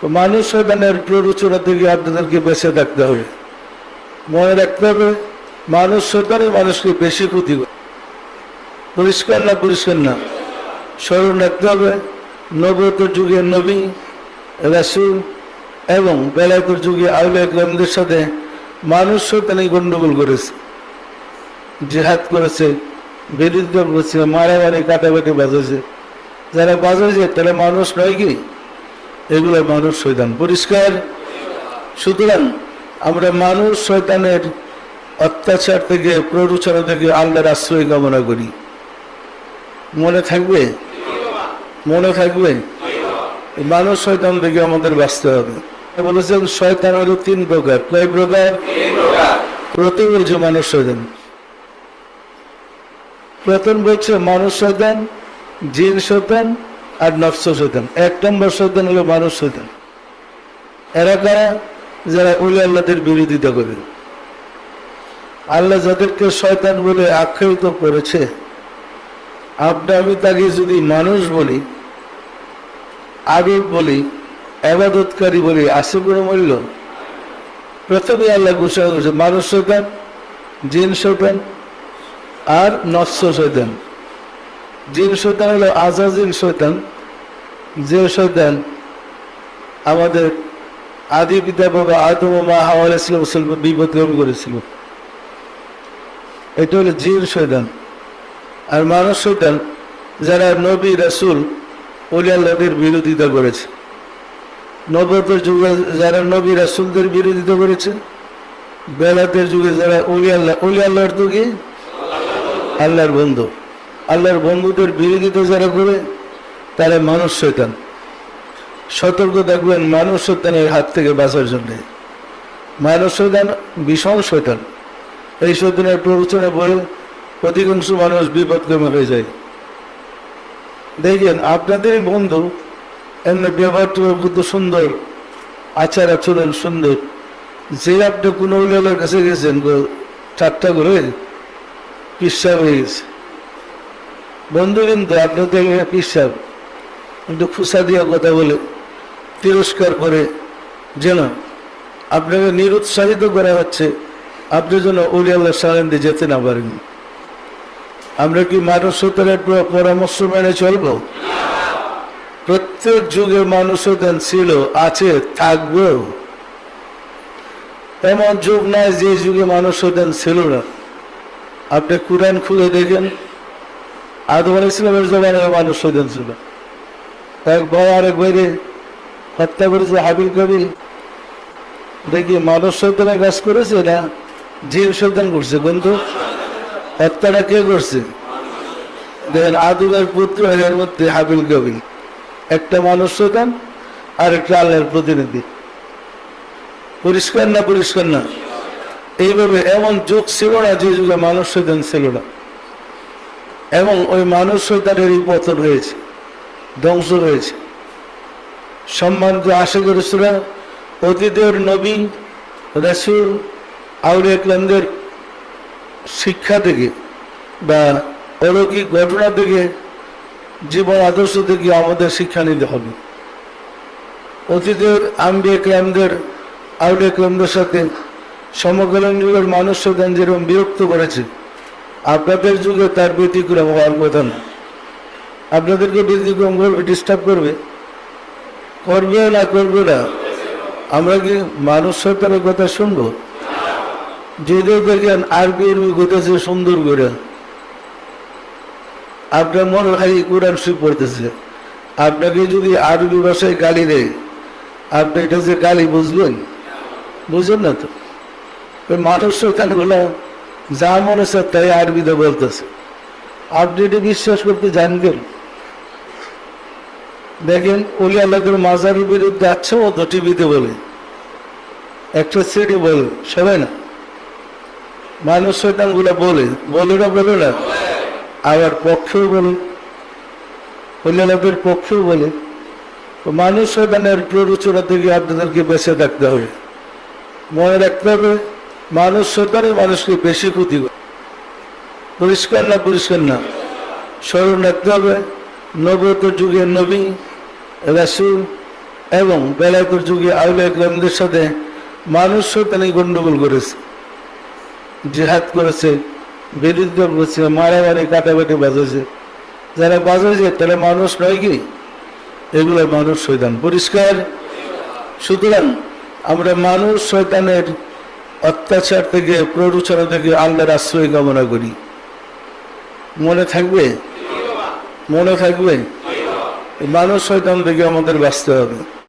তো মানুষ শয়তানের প্ররোচনা থেকে আপনাদেরকে বেঁচে থাকতে হবে। মনে রাখতে হবে, মানুষ শয়তানে মানুষকে বেশি ক্ষতি করে। পরিষ্কার না পরিষ্কার না স্মরণ রাখতে হবে নবত যুগের নবী, রাসুল এবং বেলায়তর যুগে আউলিয়া গ্রামদের সাথে মানুষ শয়তানি গন্ডগোল করেছে। জেহাদ করেছে, বিরুদ্ধ করেছে মারামারি, কাটাকাটি বাজাছে যারা বাজাছে তারা মানুষ নয় কি? এগুলো মানুষ শৈতান পরিষ্কার? সুতরাং আমরা মানুষ শৈতানের অত্যাচার থেকে, প্ররোচনা থেকে আল্লাহর আশ্রয় কামনা করি। মনে থাকবে? মনে থাকবে? মানুষ শয়তান থেকে আমাদের বাঁচতে হবে। বলেছেন, শয়তান হলো তিন প্রকার। কয় প্রকার? বলছে মানুষ শয়তান। প্রথম বলছে মানুষ শয়তান, জিন শয়তান আর নফস শৈতান এক নম্বর শৈতান হলো মানুষ শৈতান এরা কারা? যারা উলি আল্লাহদের বিরোধিতা করে। আল্লাহ যাদেরকে শয়তান বলে আখ্যায়িত করেছে আপনি আমি তাকে যদি মানুষ বলি আবেগ বলি, আবাদতকারী বলি আসে কোনো মূল্য প্রথমে আল্লাহ ঘোষণা করেছে, মানুষ শৈতান জিন শৈতান আর নৎস শৈতান জিন শৈতান হলো আজাজিল শৈতান যে শৈতান আমাদের আদি পিতা বাবা আদম মা হাওয়া ইসলাম বিপদ গ্রহণ করেছিল। এটা হলো জিন শৈতান আর মানুষ শৈতান যারা নবী, রাসুল অলিয়াল্লাদের বিরোধিতা করেছে। নবতের যুগে যারা নবী, রাসুলদের বিরোধিতা করেছে, বেলাতের যুগে যারা অলিয়াল্লাহ অলিয়াল্লাহর তো কি আল্লাহর বন্ধু। আল্লাহর বন্ধুদের বিরোধিতা যারা করে, তারা মানুষ শৈতান সতর্ক থাকবেন মানুষ শৈতানের হাত থেকে বাঁচার জন্যে। মানুষ শৈতান ভীষণ শৈতান এই শৈতানের প্ররোচনা বলে অধিকাংশ মানুষ বিপদগ্রমে হয়ে যায়। দেখেন, আপনাদের বন্ধু এমনি ব্যবহারটা কত সুন্দর, আচার আচরণ সুন্দর। যে আপনি কোনো কাছে গেছেন ঠাট্টা করে পিসাব হয়ে গেছে। বন্ধু কিন্তু আপনাদের পিসাব কিন্তু খুসা দিয়ে কথা বলে তিরস্কার করে যেন আপনাকে নিরুৎসাহিত করা হচ্ছে, আপনি যেন উলিয়াল্লাহ সারেন্দে যেতে না পারেন। আমরা কি মানুষ সত্তরের পরামর্শ মেনে চলব? প্রত্যেক যুগে মানুষ দেন ছিল, আছে, থাকবেও। এমন যুগ নাই যে যুগে মানুষ ছিল না। আপনি কোরআন খুলে দেখেন আদম আল ইসলামের জমানায় মানুষ দেন ছিল এক ভাই আরেক বাইরে হত্যা করেছে হাবিল কবিল দেখি মানুষ সন্তানের কাজ করেছে না জিন সন্তান করছে কিন্তু হত্যাটা কে করছে? দেখেন আদমের পুত্র এর মধ্যে হাবিল কবিল একটা মানুষ সন্তান আর একটা আল্লাহর প্রতিনিধি। পরিষ্কার না পরিষ্কার না? এইভাবে এমন যুগ ছিল না যে যুগে মানুষ সন্তান ছিল না। এবং ওই মানুষ সন্তানেরই পতন হয়েছে, ধ্বংস হয়েছে। সম্মানিত আশা করেছিল অতীতের নবী রসুল আউলিয়া শিক্ষা থেকে বা অলৌকিক ঘটনা থেকে, জীবন আদর্শ থেকে আমাদের শিক্ষা নিতে হবে। অতীতের আম্বিয়া ক্রামদের আউলিয়া সাথে সমকালীন যুগের মানুষ যেরকম বিরক্ত করেছে আপনাদের যুগে তার ব্যতিক্রম হওয়ার কথা না আপনাদেরকে ব্যতিক্রম করবে ডিস্টার্ব করবে। করবে না করবে না। আমরা কি মানুষ সরকারের কথা শুনব? যদি দেখেন, আরবি উর্বি ঘটেছে সুন্দর করে। আপনার মনে হয় কোরআন শুই পড়তেছে। আপনাকে যদি আরবি ভাষায় গালি দেয়, আপনি এটা যে গালি বুঝবেন বুঝবেন না তো? মানুষ সরকারগুলো যা মনে হচ্ছে তাই আরবিতে বলতেছে। আপনি এটা বিশ্বাস করতে জানবেন? দেখেন, ওলি আল্লাহের মাজারের বিরুদ্ধে আছে ও তো টিভিতে বলে। একটা সিটি বলে সবাই না? মানুষ শৈতানগুলো বলে বলে না বলে না? আবার পক্ষেও বলে। ওলি আল্লাহের পক্ষেও বলে। মানুষ শৈতানের প্ররোচনা থেকে আপনাদেরকে বেঁচে থাকতে হবে। মনে রাখতে হবে মানুষ শৈতানে মানুষকে বেশি ক্ষতি করে। পরিষ্কার না পরিষ্কার না স্মরণ রাখতে হবে নবত যুগের নবী, রাসুল এবং বেলায়তের যুগে আউলে গ্রামদের সাথে মানুষ শৈতানি গন্ডগোল করেছে, জেহাদ করেছে, বিরুদ্ধ করেছে, মারামারি, কাটাকাটি বাজাইছে। যারা বাজাইছে, তারা মানুষ নয় কি? এগুলো মানুষ শৈতান পরিষ্কার? সুতরাং আমরা মানুষ শয়তানের অত্যাচার থেকে, প্ররোচনা থেকে আল্লাহর আশ্রয় কামনা করি। মনে থাকবে? মনে থাকবে? মানুষ শয়তান থেকে আমাদের বাঁচতে হবে।